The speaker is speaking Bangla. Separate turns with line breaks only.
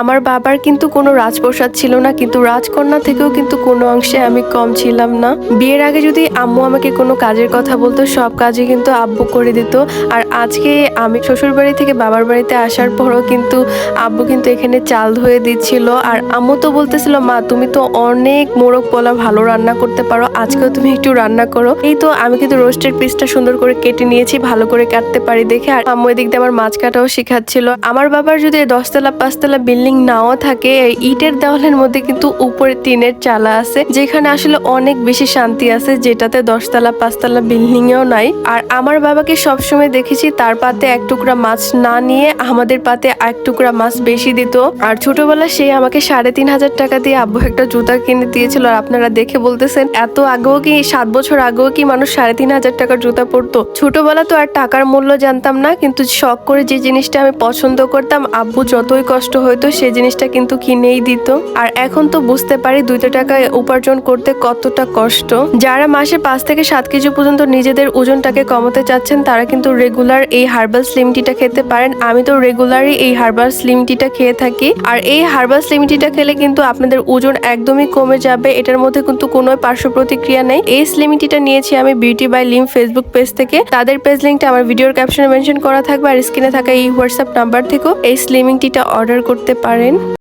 আমার বাবার কিন্তু কোনো রাজপ্রসাদ ছিল না, কিন্তু রাজকন্যা থেকেও কিন্তু কোনো অংশে আমি কম ছিলাম না। বিয়ের আগে যদি আম্মু আমাকে কোনো কাজের কথা বলতো, সব কাজই কিন্তু আব্বু করে দিত। আর আজকে আমি শ্বশুর বাড়ি থেকে বাবার বাড়িতে আসার পরও কিন্তু আব্বু কিন্তু এখানে চাল ধুয়ে দিচ্ছিল। আর আম্মু তো বলতেছিল, মা, তুমি তো অনেক মোরগ পোলা, ভালো রান্না করতে পারো, আজকেও তুমি একটু রান্না করো। এই তো আমি কিন্তু রোস্টের পিসটা সুন্দর করে কেটে নিয়েছি, ভালো করে কাটতে পারি দেখে। আর আম্মু এদিক দিয়ে আমার মাছ কাটাও শেখাচ্ছিল। আমার বাবার যদি দশতলা, পাঁচতলা বিল্ডিং নাও থাকে, ইটের দেওয়ালের মধ্যে কিন্তু উপরে টিনের চালা আছে, যেখানে আসলে অনেক বেশি শান্তি আছে, যেটাতে দশতলা, পাঁচতলা বিল্ডিং এও নাই। আর আমার বাবাকে সবসময় দেখেছি, তার পাতে এক টুকরা মাছ না নিয়ে আমাদের পাতে এক টুকরা মাছ বেশি দিত। আর ছোটবেলা সে আমাকে সাড়ে তিন হাজার টাকা দিয়ে, আব্বু, একটা জুতা কিনে দিয়েছিল, আর আপনারা দেখে বলতেছেন, এত আগেও কি, সাত বছর আগেও কি মানুষ সাড়ে তিন হাজার টাকার জুতা পরতো? ছোটবেলা তো আর টাকার মূল্য জানতাম না, কিন্তু শখ করে যে জিনিসটা আমি পছন্দ করতাম, আব্বু যতই কষ্ট হইতো সেই জিনিসটা কিন্তু কিনেই দিত। আর এখন তো বুঝতে পারি দুইটা টাকা উপার্জন করতে কতটা কষ্ট। যারা মাসে পাঁচ থেকে সাত কেজি পর্যন্ত নিজেদের ওজনটাকে কমাতে চাচ্ছেন, তারা কিন্তু রেগুলার এই হার্বাল স্লিম টিটা খেতে পারেন। আমি তো রেগুলারই এই হার্বাল স্লিম টিটা খেয়ে থাকি। আর এই হার্বাল স্লিম টিটা খেলে কিন্তু আপনাদের ওজন একদমই কমে যাবে। এটার মধ্যে কিন্তু কোনো পার্শ্ব প্রতিক্রিয়া নেই। এই স্লিম টিটা নিয়েছি আমি বিউটি বাই লিম ফেসবুক পেজ থেকে। তাদের পেজ লিঙ্কটা আমার ভিডিওর ক্যাপশনে মেনশন করা থাকবে। আর স্ক্রিনে থাকা এই হোয়াটসঅ্যাপ নাম্বার থেকেও এই স্লিমিং টিটা অর্ডার করতে পারেন।